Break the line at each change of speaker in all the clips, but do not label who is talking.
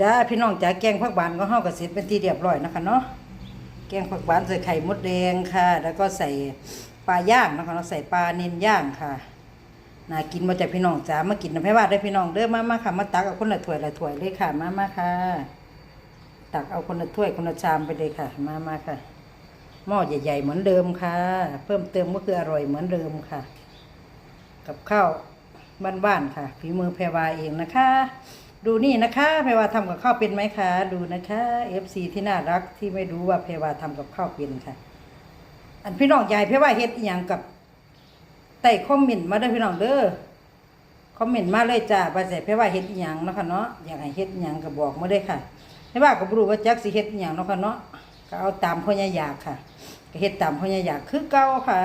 จ้าพี่น้องจ้าแกงผักหวานก็เฮาก็เสร็จเป็นที่เรียบร้อยนะคะเนาะแกงผักหวานใส่ไข่มดแดงค่ะ แล้วก็ใส่ปลาย่างนะคะเนาใส่ปลาเน้นย่างค่ะน่ากินมาจากพี่น้องจ้ามากินน้ำให้ว่าได้พี่น้องเด้อมามาค่ะมาตักเอาคนละถ้วยละถ้วยเลยค่ะ มามาค่ะ ตักเอาคนละถ้วยคนละชามไปเลยค่ะ มามาค่ะหม้อใหญ่ ๆ เหมือนเดิมค่ะ เพิ่มเติมก็คืออร่อยเหมือนเดิมค่ะ กับข้าวบ้านๆค่ะฝีมือแพรวาเองนะคะ ดูนี่นะคะแพรวาทำกับข้าวเป็นไหมคะ ดูนะคะ FC ที่น่ารักที่ไม่รู้ว่าแพรวาทำกับข้าวเป็นค่ะ อันพี่น้องยายแพรวาเฮ็ดอย่างกับใต้คอมเมนต์มาเด้พี่น้องเด้อคอมเมนต์มาเลยจ้าว่าแต่แพรวาเฮ็ดอย่างเนาะค่ะเนาะอยากให้เฮ็ดอย่างก็บอกมาได้ค่ะแพรวาก็บรู้ว่าจักสิเฮ็ดอย่างเนาะค่ะเนาะก็เอาตามพ่อใหญ่อยากค่ะก็เฮ็ดตามพ่อใหญ่อยากคือเก่าค่ะ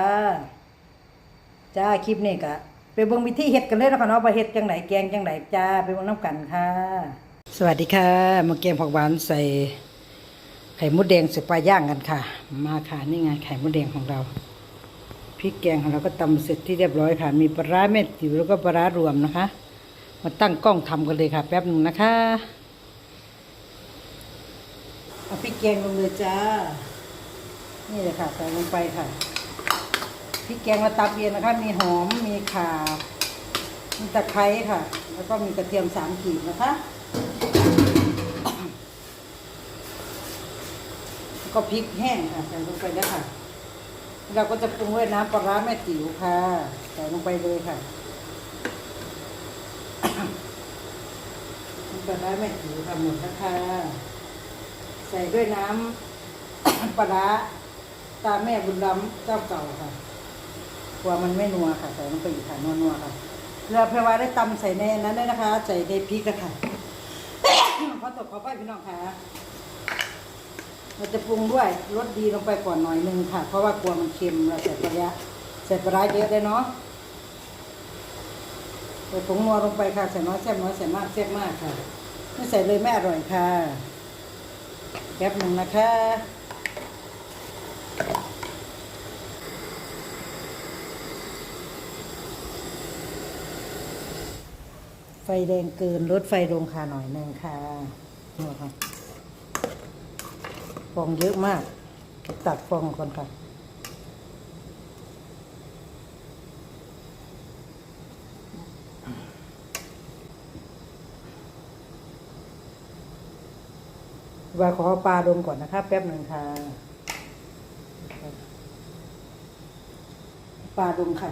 จ้าคลิปนี้ก็ ไปเบิ่งวิธีเฮ็ดกันเลยเนาะคะเนาะว่าเฮ็ดจังไดแกงจังไดจ้าไปเบิ่งน้ำกันค่ะ สวัสดีค่ะมาแกงผักหวานใส่ไข่มดแดงใส่ปลาย่างกันค่ะ มาค่ะนี่ไงไข่มดแดงของเราพริกแกงของเราก็ตำเสร็จที่เรียบร้อยค่ะ มีปลาร้าเม็ดจิ๋วแล้วก็ปลาร้ารวมนะคะ มาตั้งกล้องทำกันเลยค่ะ แป๊บหนึ่งนะคะเอาพริกแกงลงเลยจ้า นี่เลยค่ะใส่ลงไปค่ะ พริกแกงมาตับเย็นนะคะ มีหอม มีข่า มีตะไคร้ค่ะ แล้วก็มีกระเทียมสามขีดนะคะแล้วก็พริกแห้งค่ะใส่ลงไปแล้วค่ะ เราก็จะปรุงด้วยน้ำปลาร้าแม่ติ๋วค่ะ ใส่ลงไปเลยค่ะน้ำปลาร้าแม่ติ๋วค่ะหมดแล้วค่ะ ใส่ด้วยน้ำปลาร้าตาแม่บุญล้ำเจ้าเก่าค่ะ กลัวมันไม่นัวค่ะใส่ลงไปอีกค่ะนัวๆค่ะเราเพรว่าได้ตำใส่ในนั้นด้วยนะคะ ใส่ในพริกอะคะขอตกขอไปพี่น้องค่ะเราจะปรุงด้วยรสดีลงไปก่อนหน่อยนึงค่ะ เพราะว่ากลัวมันเค็มเราใส่ปลาใส่ปลาเยอะเลยเนาะใส่ผงนัวลงไปค่ะใส่น้อยแซ่บน้อยใส่มากแซ่บมากค่ะไม่ใส่เลยไม่อร่อยค่ะแป๊บหนึ่งนะคะ ไฟแดงเกินลดไฟลงค่ะหน่อยหนึ่งค่ะนี่ค่ะฟองเยอะมาก ตัดฟองก่อนค่ะว่าขอปลาลงก่อนนะคะแป๊บหนึ่งค่ะ ปลาลงค่ะ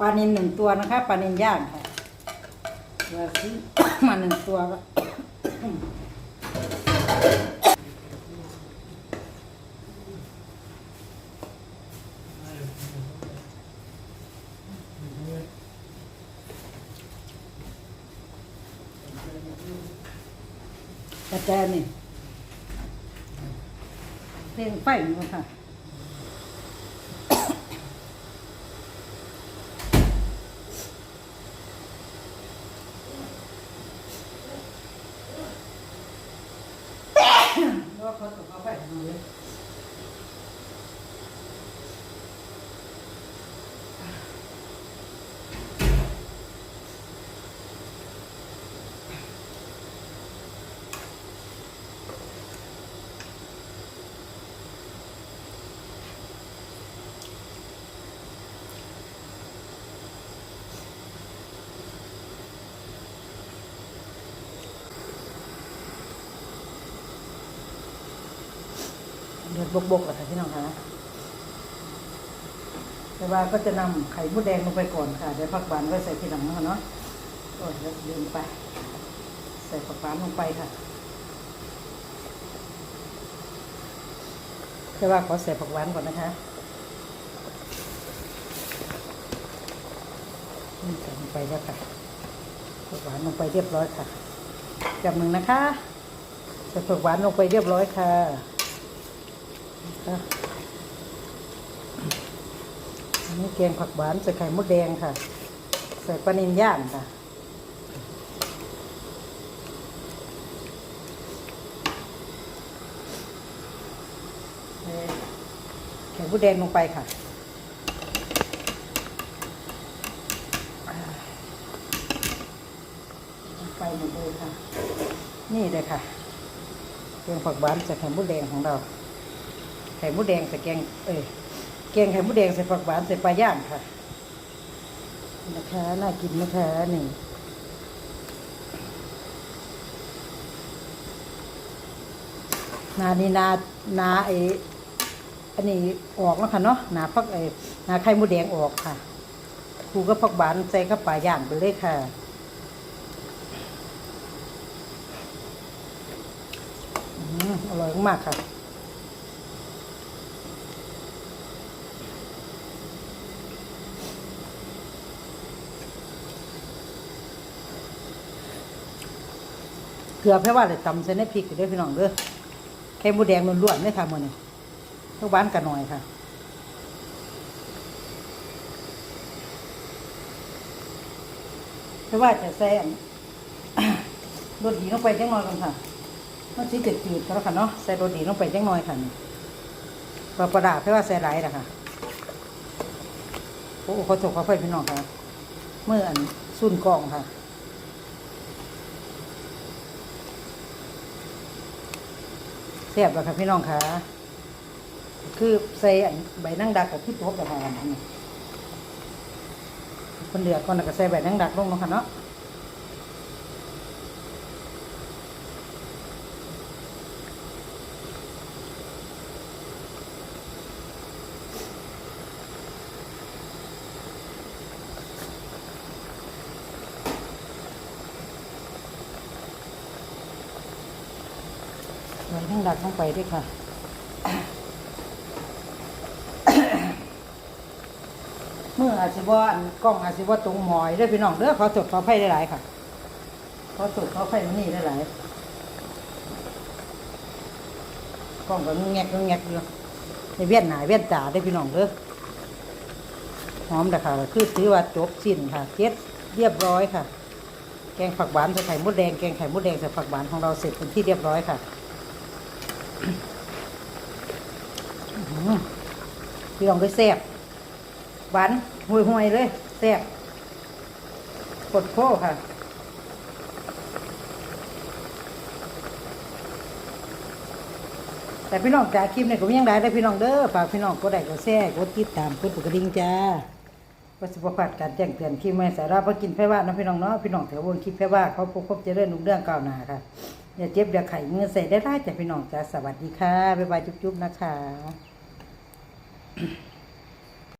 ปลานินหนึ่งตัวนะคะ ปลานินย่างค่ะ ว่าซื้อมาหนึ่งตัวก็กระแจนี่เพลงไฟมันค่ะ แล้วก็เขาตกเอาไปเอาเลยเดือด บกๆแหละค่ะพี่น้องคะแต่ว่าก็จะนำไข่มดแดงลงไปก่อนค่ะเดี๋ยวผักหวานไว้ใส่ทีหลังนะคะเนาะโอ้ยแล้วลืมไป ใส่ผักหวานลงไปค่ะแต่ว่าขอใส่ผักหวานก่อนนะคะนี่ใส่ลงไปแล้วค่ะผักหวานลงไปเรียบร้อยค่ะจับหนึ่งนะคะใส่ผักหวานลงไปเรียบร้อยค่ะ ค่ะอันนี้แกงผักหวานใส่ไข่มดแดงค่ะ ใส่ปลาเนิลย่างค่ะไข่มดแดงลงไปค่ะไปหมดเลยค่ะ นี่เลยค่ะแกงผักหวานใส่ไข่มดแดงของเรา ไข่มดแดงใส่แกง เอ้ยแกงไข่มดแดงใส่ผักหวานใส่ปลาย่างค่ะนี่นะคะน่ากินนะคะนี่นานี่นานาไออันนี้ออกแล้วค่ะเนาะนาพักไอนาไข่มดแดงออกค่ะครูก็ผักหวานใส่กับปลาย่างไปเลยค่ะอร่อยมากค่ะ เกลือแค่ว่าเลยตำใส่ในพริกอยู่ด้วยพี่น้องเด้อแค่หมูแดงล้วนๆเลยค่ะมื้อนี้ทุกบ้านกันหน่อยค่ะเพราะว่าจะใส่อันรสดีลงไปจังหน่อยกันค่ะมันสิจืดๆก็แล้วค่ะเนาะใส่รสดีลงไปจังหน่อยค่ะปลาประดาเพราะว่าใส่หลายนะคะโอ้เขาถกเขาไฟพี่น้องค่ะเมื่ออันซุ่นกองค่ะ ซ่บแล้วครับพี่น้องค่ะคือใส่ใบนั่งดักกับที่โต๊ะกับทานนี่คนเดือดก่อนแล้วก็ใส่ใบนั่งดักลงเนาะค่ะเนาะ ใบนั่งดักลงไปด้วยค่ะเมื่ออาจสิว่าอันกล้องอาจสิว่าตรงหมอยเด้พี่น้องเด้อขอสดขอไฟได้หลายค่ะขอสดขอไฟมันนี่ได้หลายกล้องก็งแงกงแงกอยู่ในเวียนหนาเวียนตาได้พี่น้องเด้อหอมแต่ค่ะคือถือว่าจบสิ้นค่ะเก็ดเรียบร้อยค่ะ แกงผักหวานใส่ไข่มดแดงแกงไข่มดแดงใส่ผักหวานของเราเสร็จเป็นที่เรียบร้อยค่ะ อื้อหือ พี่ลองด้วยแซ่บหวานห่วยห่วยๆเลยแซ่บกดโค้ค่ะแต่พี่น้องจากคลิปเนี่ยก็ยังได้ได้พี่น้องเด้อฝากพี่น้องกดไลค์กดแชร์กดติดตามกดกระดิ่งจ้าประสิทธิภาพการแจ้งเตือนคลิปใหม่สาระพระกินไฟว่านะพี่น้องเนาะพี่น้องแถวบนคลิปไฟว่าเขาพบพบเจริญนุ่งเรื่องก้าวหน้าค่ะอย่าเจ็บอย่าไข้เงินใส่ได้ได้จากพี่น้องจ้าสวัสดีค่ะบ๊ายบายจุ๊บๆนะคะ Mm-hmm.